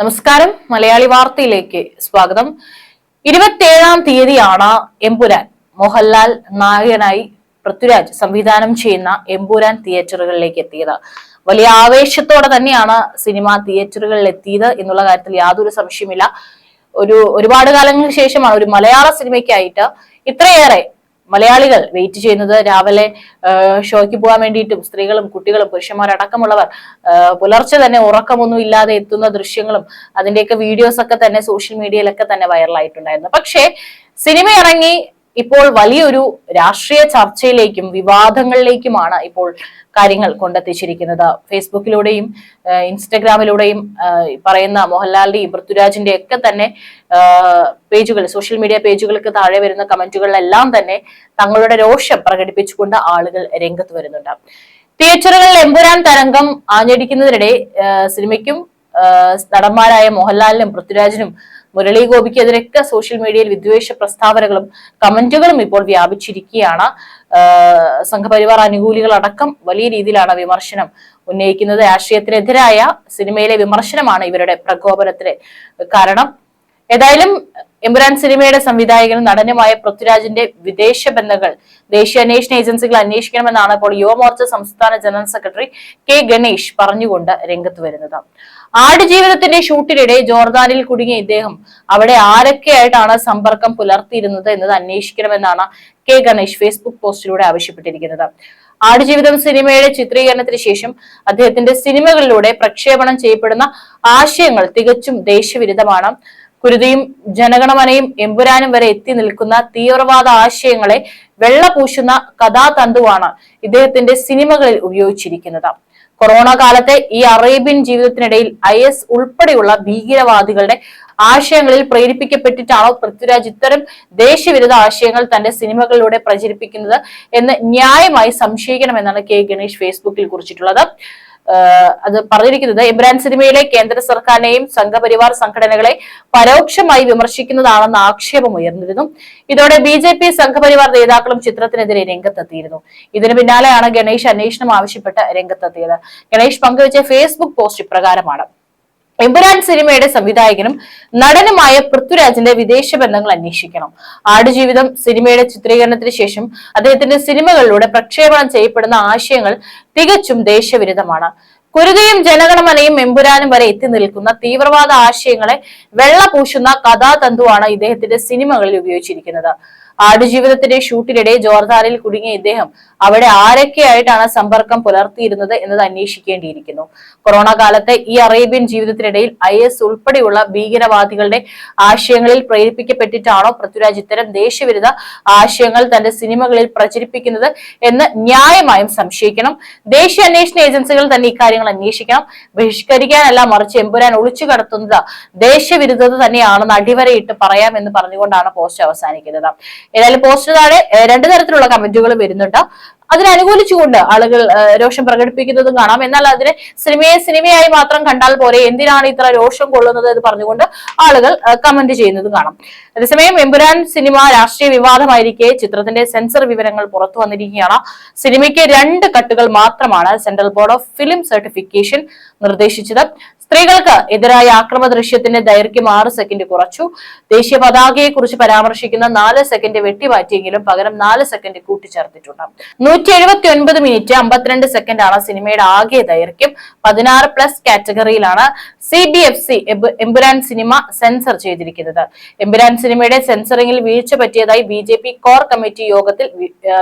നമസ്കാരം. മലയാളി വാർത്തയിലേക്ക് സ്വാഗതം. ഇരുപത്തിയേഴാം തീയതിയാണ് എമ്പുരാൻ മോഹൻലാൽ നായകനായി പൃഥ്വിരാജ് സംവിധാനം ചെയ്യുന്ന എമ്പുരാൻ തിയേറ്ററുകളിലേക്ക് എത്തിയത്. വലിയ ആവേശത്തോടെ തന്നെയാണ് സിനിമ തിയേറ്ററുകളിൽ എത്തിയത് എന്നുള്ള കാര്യത്തിൽ യാതൊരു സംശയമില്ല ഒരു ഒരുപാട് കാലങ്ങൾക്ക് ശേഷമാണ് ഒരു മലയാള സിനിമയ്ക്കായിട്ട് ഇത്രയേറെ മലയാളികൾ വെയിറ്റ് ചെയ്യുന്നത് രാവിലെ ഷോയ്ക്ക് പോകാൻ വേണ്ടിയിട്ടും സ്ത്രീകളും കുട്ടികളും പുരുഷന്മാരടക്കമുള്ളവർ പുലർച്ചെ തന്നെ ഉറക്കമൊന്നും ഇല്ലാതെ എത്തുന്ന ദൃശ്യങ്ങളും അതിന്റെയൊക്കെ വീഡിയോസ് ഒക്കെ തന്നെ സോഷ്യൽ മീഡിയയിലൊക്കെ തന്നെ വൈറലായിട്ടുണ്ടായിരുന്നു പക്ഷേ സിനിമ ഇറങ്ങി ഇപ്പോൾ വലിയൊരു രാഷ്ട്രീയ ചർച്ചയിലേക്കും വിവാദങ്ങളിലേക്കുമാണ് ഇപ്പോൾ കാര്യങ്ങൾ കൊണ്ടെത്തിച്ചിരിക്കുന്നത്. ഫേസ്ബുക്കിലൂടെയും ഇൻസ്റ്റഗ്രാമിലൂടെയും പറയുന്ന മോഹൻലാലിന്റെയും പൃഥ്വിരാജിന്റെ ഒക്കെ തന്നെ പേജുകൾ സോഷ്യൽ മീഡിയ പേജുകൾക്ക് താഴെ വരുന്ന കമന്റുകളിലെല്ലാം തന്നെ തങ്ങളുടെ രോഷം പ്രകടിപ്പിച്ചുകൊണ്ട് ആളുകൾ രംഗത്ത് വരുന്നുണ്ട്. തിയേറ്ററുകളിൽ എമ്പുരാൻ തരംഗം ആഞ്ഞടിക്കുന്നതിനിടെ സിനിമയ്ക്കും നടന്മാരായ മോഹൻലാലിനും പൃഥ്വിരാജിനും മുരളി ഗോപിക്കെതിരൊക്കെ സോഷ്യൽ മീഡിയയിൽ വിദ്വേഷ പ്രസ്താവനകളും കമന്റുകളും ഇപ്പോൾ വ്യാപിച്ചിരിക്കുകയാണ്. സംഘപരിവാർ അനുകൂലികൾ അടക്കം വലിയ രീതിയിലാണ് വിമർശനം ഉന്നയിക്കുന്നത്. രാഷ്ട്രീയത്തിനെതിരായ സിനിമയിലെ വിമർശനമാണ് ഇവരുടെ പ്രകോപനത്തിന് കാരണം. ഏതായാലും എമ്പുരാൻ സിനിമയുടെ സംവിധായകനും നടനുമായ പൃഥ്വിരാജിന്റെ വിദേശ ബന്ധങ്ങൾ ദേശീയ അന്വേഷണ ഏജൻസികൾ അന്വേഷിക്കണമെന്നാണ് ഇപ്പോൾ യുവമോർച്ച സംസ്ഥാന ജനറൽ സെക്രട്ടറി കെ ഗണേഷ് പറഞ്ഞുകൊണ്ട് രംഗത്ത് വരുന്നത്. ആടുജീവിതത്തിന്റെ ഷൂട്ടിനിടെ ജോർദാനിൽ കുടുങ്ങിയ ഇദ്ദേഹം അവിടെ ആരൊക്കെയായിട്ടാണ് സമ്പർക്കം പുലർത്തിയിരുന്നത് എന്നത് അന്വേഷിക്കണമെന്നാണ് കെ ഗണേഷ് ഫേസ്ബുക്ക് പോസ്റ്റിലൂടെ ആവശ്യപ്പെട്ടിരിക്കുന്നത്. ആടുജീവിതം സിനിമയുടെ ചിത്രീകരണത്തിന് ശേഷം അദ്ദേഹത്തിന്റെ സിനിമകളിലൂടെ പ്രക്ഷേപണം ചെയ്യപ്പെടുന്ന ആശയങ്ങൾ തികച്ചും ദേശവിരുദ്ധമാണ്. കുരുതിയും ജനഗണമനയും എമ്പുരാനും വരെ എത്തി നിൽക്കുന്ന തീവ്രവാദ ആശയങ്ങളെ വെള്ളപൂശുന്ന കഥാതന്തുവാണ് ഇദ്ദേഹത്തിന്റെ സിനിമകളിൽ ഉപയോഗിച്ചിരിക്കുന്നത്. കൊറോണ കാലത്തെ ഈ അറേബ്യൻ ജീവിതത്തിനിടയിൽ ഐ എസ് ഉൾപ്പെടെയുള്ള ഭീകരവാദികളുടെ ആശയങ്ങളിൽ പ്രേരിപ്പിക്കപ്പെട്ടിട്ടാണോ പൃഥ്വിരാജ് ഇത്തരം ദേശവിരുദ്ധ ആശയങ്ങൾ തന്റെ സിനിമകളിലൂടെ പ്രചരിപ്പിക്കുന്നത് എന്ന് ന്യായമായി സംശയിക്കണമെന്നാണ് കെ ഗണേഷ് ഫേസ്ബുക്കിൽ കുറിച്ചിട്ടുള്ളത്. അത് പറഞ്ഞിരിക്കുന്നത് ഇമ്രാൻ സിനിമയിലെ കേന്ദ്ര സർക്കാരിനെയും സംഘപരിവാർ സംഘടനകളെ പരോക്ഷമായി വിമർശിക്കുന്നതാണെന്ന് ആക്ഷേപം ഉയർന്നിരുന്നു. ഇതോടെ ബി ജെ പി സംഘപരിവാർ നേതാക്കളും ചിത്രത്തിനെതിരെ രംഗത്തെത്തിയിരുന്നു. ഇതിന് പിന്നാലെയാണ് ഗണേഷ് അന്വേഷണം ആവശ്യപ്പെട്ട് രംഗത്തെത്തിയത്. ഗണേഷ് പങ്കുവച്ച ഫേസ്ബുക്ക് പോസ്റ്റ് ഇപ്രകാരമാണ്. എമ്പുരാൻ സിനിമയുടെ സംവിധായകനും നടനുമായ പൃഥ്വിരാജിന്റെ വിദേശ ബന്ധങ്ങൾ അന്വേഷിക്കണം. ആടുജീവിതം സിനിമയുടെ ചിത്രീകരണത്തിന് ശേഷം അദ്ദേഹത്തിന്റെ സിനിമകളിലൂടെ പ്രക്ഷേപണം ചെയ്യപ്പെടുന്ന ആശയങ്ങൾ തികച്ചും ദേശവിരുദ്ധമാണ്. കുരുകയും ജനഗണമനയും എമ്പുരാനും വരെ എത്തി നിൽക്കുന്ന തീവ്രവാദ ആശയങ്ങളെ വെള്ളപൂശുന്ന കഥാതന്തുവാണ് ഇദ്ദേഹത്തിന്റെ സിനിമകളിൽ ഉപയോഗിച്ചിരിക്കുന്നത്. ആടുജീവിതത്തിന്റെ ഷൂട്ടിനിടെ ജോർദാനിൽ കുടുങ്ങിയ ഇദ്ദേഹം അവിടെ ആരൊക്കെയായിട്ടാണ് സമ്പർക്കം പുലർത്തിയിരുന്നത് എന്നത് അന്വേഷിക്കേണ്ടിയിരിക്കുന്നു. കൊറോണ കാലത്തെ ഈ അറേബ്യൻ ജീവിതത്തിനിടയിൽ ഐ എസ് ഉൾപ്പെടെയുള്ള ഭീകരവാദികളുടെ ആശയങ്ങളിൽ പ്രേരിപ്പിക്കപ്പെട്ടിട്ടാണോ പൃഥ്വിരാജ് ഇത്തരം ദേശവിരുദ്ധ ആശയങ്ങൾ തന്റെ സിനിമകളിൽ പ്രചരിപ്പിക്കുന്നത് എന്ന് ന്യായമായും സംശയിക്കണം. ദേശീയ അന്വേഷണ ഏജൻസികൾ തന്നെ ഇക്കാര്യങ്ങൾ അന്വേഷിക്കണം. ബഹിഷ്കരിക്കാനല്ല മറിച്ച് എമ്പുരാൻ ഒളിച്ചു കടത്തുന്നത് ദേശവിരുദ്ധത തന്നെയാണെന്ന് അടിവരയിട്ട് പറയാമെന്ന് പറഞ്ഞുകൊണ്ടാണ് പോസ്റ്റ് അവസാനിക്കുന്നത്. ഏതായാലും പോസ്റ്റ് താഴെ രണ്ട് തരത്തിലുള്ള കമന്റുകൾ വരുന്നുണ്ട്. അതിനനുകൂലിച്ചുകൊണ്ട് ആളുകൾ രോഷം പ്രകടിപ്പിക്കുന്നതും കാണാം. എന്നാൽ അതിനെ സിനിമയെ സിനിമയായി മാത്രം കണ്ടാൽ പോരെ? എന്തിനാണ് ഇത്ര രോഷം കൊള്ളുന്നത് എന്ന് പറഞ്ഞുകൊണ്ട് ആളുകൾ കമന്റ് ചെയ്യുന്നതും കാണാം. അതേസമയം എമ്പുരാൻ സിനിമ രാഷ്ട്രീയ വിവാദമായിരിക്കെ ചിത്രത്തിന്റെ സെൻസർ വിവരങ്ങൾ പുറത്തു വന്നിരിക്കുകയാണ്. സിനിമയ്ക്ക് രണ്ട് കട്ടുകൾ മാത്രമാണ് central board of film certification നിർദ്ദേശിച്ചത്. സ്ത്രീകൾക്ക് എതിരായ ആക്രമ ദൃശ്യത്തിന്റെ ദൈർഘ്യം ആറ് സെക്കൻഡ് കുറച്ചു. ദേശീയ പതാകയെ കുറിച്ച് പരാമർശിക്കുന്ന നാല് സെക്കൻഡ് വെട്ടിമാറ്റിയെങ്കിലും പകരം നാല് സെക്കൻഡ് കൂട്ടിച്ചേർത്തിട്ടുണ്ട്. നൂറ്റി എഴുപത്തി ഒൻപത് മിനിറ്റ് അമ്പത്തിരണ്ട് സെക്കൻഡ് ആണ് സിനിമയുടെ ആകെ ദൈർഘ്യം. പതിനാറ് plus കാറ്റഗറിയിലാണ് C B F C Empuraan cinema censor ചെയ്തിരിക്കുന്നത്. എമ്പുരാൻ സിനിമയുടെ സെൻസറിംഗിൽ വീഴ്ച പറ്റിയതായി B J P core committee യോഗത്തിൽ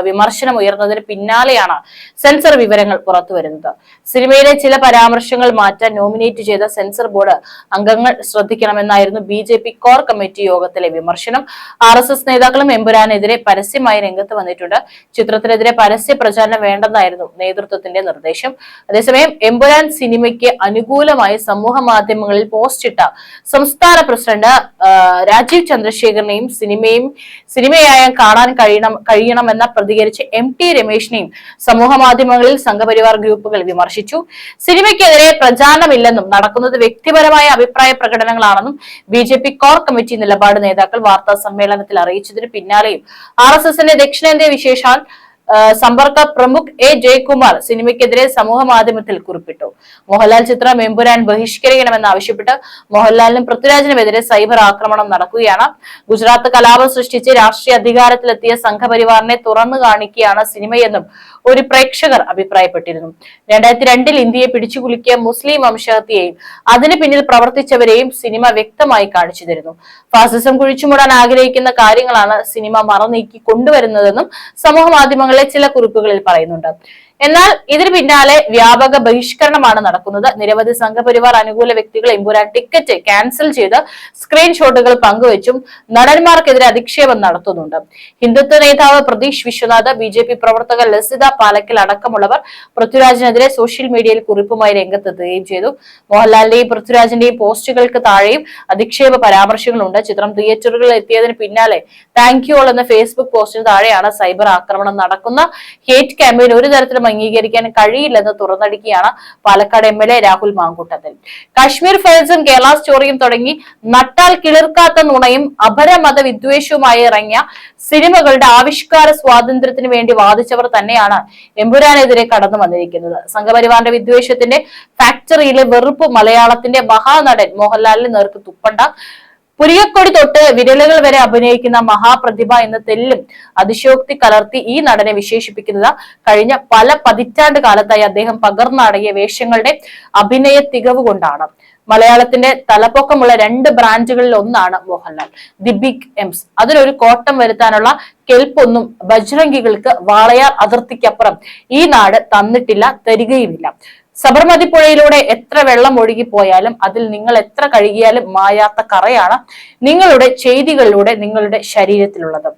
വിമർശനം ഉയർന്നതിന് പിന്നാലെയാണ് സെൻസർ വിവരങ്ങൾ പുറത്തുവരുന്നത് സിനിമയിലെ ചില പരാമർശങ്ങൾ മാറ്റാൻ നോമിനേറ്റ് ചെയ്ത സെൻസർ ബോർഡ് അംഗങ്ങൾ ശ്രദ്ധിക്കണമെന്നായിരുന്നു B J P core committee യോഗത്തിലെ വിമർശനം. ആർ എസ് എസ് നേതാക്കളും എമ്പുരാനെതിരെ പരസ്യമായി രംഗത്ത് വന്നിട്ടുണ്ട്. ചിത്രത്തിനെതിരെ പരസ്യ പ്രചാരണം വേണ്ടെന്നായിരുന്നു നേതൃത്വത്തിന്റെ നിർദ്ദേശം. അതേസമയം എമ്പുരാൻ സിനിമയ്ക്ക് അനുകൂലമായി സമൂഹ മാധ്യമങ്ങളിൽ പോസ്റ്റ് ഇട്ട സംസ്ഥാന പ്രസിഡന്റ് രാജീവ് ചന്ദ്രശേഖരനെയും സിനിമയും സിനിമയായ കാണാൻ കഴിയണം കഴിയണമെന്ന പ്രതികരിച്ച് എം ടി രമേശിനെയും സമൂഹ മാധ്യമങ്ങളിൽ സംഘപരിവാർ ഗ്രൂപ്പുകൾ വിമർശിച്ചു. സിനിമയ്ക്കെതിരെ പ്രചാരണമില്ലെന്നും നടക്കുന്നത് വ്യക്തിപരമായ അഭിപ്രായ പ്രകടനങ്ങളാണെന്നും B J P core committee നിലപാട് നേതാക്കൾ വാർത്താ സമ്മേളനത്തിൽ അറിയിച്ചതിന് പിന്നാലെയും. ആർ എസ് എസിന്റെ ദക്ഷിണേന്ത്യ വിശേഷാൽ സമ്പർക്ക പ്രമുഖ് എ ജയകുമാർ സിനിമയ്ക്കെതിരെ സമൂഹ മാധ്യമത്തിൽ കുറിപ്പിട്ടു. മോഹൻലാൽ ചിത്രം എമ്പുരാൻ ബഹിഷ്കരിക്കണമെന്ന് ആവശ്യപ്പെട്ട് മോഹൻലാലിനും പൃഥ്വിരാജിനുമെതിരെ സൈബർ ആക്രമണം നടക്കുകയാണ്. ഗുജറാത്ത് കലാപം സൃഷ്ടിച്ച് രാഷ്ട്രീയ അധികാരത്തിലെത്തിയ സംഘപരിവാറിനെ തുറന്നു കാണിക്കുകയാണ് സിനിമയെന്നും ഒരു പ്രേക്ഷകർ അഭിപ്രായപ്പെട്ടിരുന്നു. രണ്ടായിരത്തി രണ്ടിൽ ഇന്ത്യയെ പിടിച്ചുകുലുക്കിയ മുസ്ലിം വംശഹത്യയെയും അതിന് പിന്നിൽ പ്രവർത്തിച്ചവരെയും സിനിമ വ്യക്തമായി കാണിച്ചു തരുന്നു. ഫാസിസം കുഴിച്ചുമൂടാൻ ആഗ്രഹിക്കുന്ന കാര്യങ്ങളാണ് സിനിമ മറനീക്കി കൊണ്ടുവരുന്നതെന്നും സമൂഹ മാധ്യമങ്ങളിലെ ചില കുറിപ്പുകളിൽ പറയുന്നുണ്ട്. എന്നാൽ ഇതിന് പിന്നാലെ വ്യാപക ബഹിഷ്കരണമാണ് നടക്കുന്നത്. നിരവധി സംഘപരിവാർ അനുകൂല വ്യക്തികൾ എമ്പുരാൻ ടിക്കറ്റ് ക്യാൻസൽ ചെയ്ത് സ്ക്രീൻഷോട്ടുകൾ പങ്കുവച്ചും നടന്മാർക്കെതിരെ അധിക്ഷേപം നടത്തുന്നുണ്ട്. ഹിന്ദുത്വ നേതാവ് Prateesh Viswanath B J P പ്രവർത്തക ലസിത പാലക്കൽ അടക്കമുള്ളവർ പൃഥ്വിരാജിനെതിരെ സോഷ്യൽ മീഡിയയിൽ കുറിപ്പുമായി രംഗത്തെത്തുകയും ചെയ്തു. മോഹൻലാലിന്റെയും പൃഥ്വിരാജിന്റെയും പോസ്റ്റുകൾക്ക് താഴെയും അധിക്ഷേപ പരാമർശങ്ങളുണ്ട്. ചിത്രം തിയേറ്ററുകളിൽ എത്തിയതിന് പിന്നാലെ താങ്ക് യു ഓൾ എന്ന ഫേസ്ബുക്ക് പോസ്റ്റിന് താഴെയാണ് സൈബർ ആക്രമണം നടക്കുന്ന ഹേറ്റ് ക്യാമ്പയിൻ. ഒരു തരത്തിലും അംഗീകരിക്കാൻ കഴിയില്ലെന്ന് തുറന്നടിക്കുകയാണ് Palakkad M L A Rahul Mankoottathil. Kashmir ഫയൽസും Kerala സ്റ്റോറിയും തുടങ്ങി നട്ടാൽ കിളിർക്കാത്ത നുണയും അപരമത വിദ്വേഷവുമായി ഇറങ്ങിയ സിനിമകളുടെ ആവിഷ്കാര സ്വാതന്ത്ര്യത്തിന് വേണ്ടി വാദിച്ചവർ തന്നെയാണ് എമ്പുരാനെതിരെ കടന്നു വന്നിരിക്കുന്നത്. സംഘപരിവാറിന്റെ വിദ്വേഷത്തിന്റെ ഫാക്ടറിയിലെ വെറുപ്പ് മലയാളത്തിന്റെ മഹാനടൻ മോഹൻലാലിന് നേർക്ക് തുപ്പണ്ട പുരിയക്കൊടി തൊട്ട് വിരലുകൾ വരെ അഭിനയിക്കുന്ന മഹാപ്രതിഭ എന്ന തെല്ലും അതിശോക്തി കലർത്തി ഈ നടനെ വിശേഷിപ്പിക്കുന്നത് കഴിഞ്ഞ പല പതിറ്റാണ്ട് കാലത്തായി അദ്ദേഹം പകർന്നടങ്ങിയ വേഷങ്ങളുടെ അഭിനയ തികവ് കൊണ്ടാണ്. മലയാളത്തിന്റെ തലപ്പൊക്കമുള്ള രണ്ട് ബ്രാൻഡുകളിൽ ഒന്നാണ് മോഹൻലാൽ ദി ബിഗ് എംസ്. അതിനൊരു കോട്ടം വരുത്താനുള്ള കെൽപ്പൊന്നും ബജ്രംഗികൾക്ക് വാളയാർ അതിർത്തിക്കപ്പുറം ഈ നാട് തന്നിട്ടില്ല തരികയുമില്ല. സബർമതി പുഴയിലൂടെ എത്ര വെള്ളം ഒഴുകിപ്പോയാലും അതിൽ നിങ്ങൾ എത്ര കഴുകിയാലും മായാത്ത കറയാണ് നിങ്ങളുടെ ചെയ്തികളിലൂടെ നിങ്ങളുടെ ശരീരത്തിലുള്ളത്.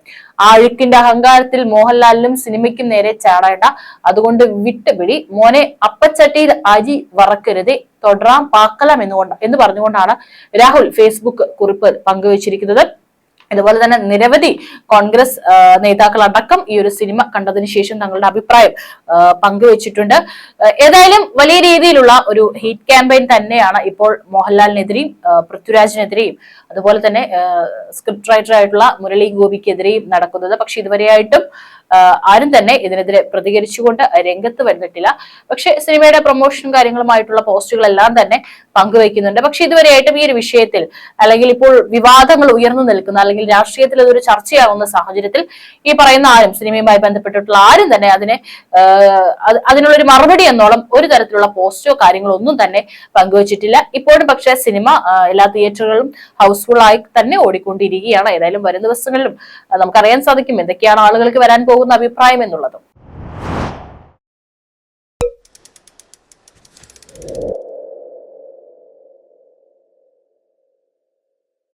ആ അഴുക്കിന്റെ അഹങ്കാരത്തിൽ മോഹൻലാലിനും സിനിമയ്ക്കും നേരെ ചാടേണ്ട അതുകൊണ്ട് വിട്ടുപിടി. മോനെ അപ്പച്ചട്ടിയിൽ അരി വറക്കരുതേ തുടരാം പാക്കലാം എന്നുകൊണ്ട് എന്ന് പറഞ്ഞുകൊണ്ടാണ് രാഹുൽ ഫേസ്ബുക്ക് കുറിപ്പ് പങ്കുവച്ചിരിക്കുന്നത്. അതുപോലെ തന്നെ നിരവധി കോൺഗ്രസ് നേതാക്കൾ അടക്കം ഈ ഒരു സിനിമ കണ്ടതിന് ശേഷം തങ്ങളുടെ അഭിപ്രായം പങ്കുവച്ചിട്ടുണ്ട്. ഏതായാലും വലിയ രീതിയിലുള്ള ഒരു ഹീറ്റ് ക്യാമ്പയിൻ തന്നെയാണ് ഇപ്പോൾ മോഹൻലാലിനെതിരെയും പൃഥ്വിരാജിനെതിരെയും അതുപോലെ തന്നെ സ്ക്രിപ്റ്റ് റൈറ്റർ ആയിട്ടുള്ള മുരളി ഗോപിക്കെതിരെയും നടക്കുന്നത്. പക്ഷെ ഇതുവരെയായിട്ടും ആരും തന്നെ ഇതിനെതിരെ പ്രതികരിച്ചുകൊണ്ട് രംഗത്ത് വന്നിട്ടില്ല പക്ഷെ സിനിമയുടെ പ്രൊമോഷനും കാര്യങ്ങളുമായിട്ടുള്ള പോസ്റ്റുകളെല്ലാം തന്നെ പങ്കുവയ്ക്കുന്നുണ്ട്. പക്ഷെ ഇതുവരെയായിട്ടും ഈ ഒരു വിഷയത്തിൽ അല്ലെങ്കിൽ ഇപ്പോൾ വിവാദങ്ങൾ ഉയർന്നു നിൽക്കുന്ന അല്ലെങ്കിൽ രാഷ്ട്രീയത്തിൽ അതൊരു ചർച്ചയാവുന്ന സാഹചര്യത്തിൽ ഈ പറയുന്ന ആരും സിനിമയുമായി ബന്ധപ്പെട്ടിട്ടുള്ള ആരും തന്നെ അതിനെ അതിനുള്ളൊരു മറുപടി എന്നോളം ഒരു തരത്തിലുള്ള പോസ്റ്റോ കാര്യങ്ങളോ ഒന്നും തന്നെ പങ്കുവച്ചിട്ടില്ല. ഇപ്പോഴും പക്ഷേ സിനിമ എല്ലാ തിയേറ്ററുകളും ഹൗസ്ഫുൾ ആയി തന്നെ ഓടിക്കൊണ്ടിരിക്കുകയാണ്. ഏതായാലും വരും ദിവസങ്ങളിലും നമുക്കറിയാൻ സാധിക്കും എന്തൊക്കെയാണ് ആളുകൾക്ക് വരാൻ പോകുന്ന അഭിപ്രായം എന്നുള്ളതും.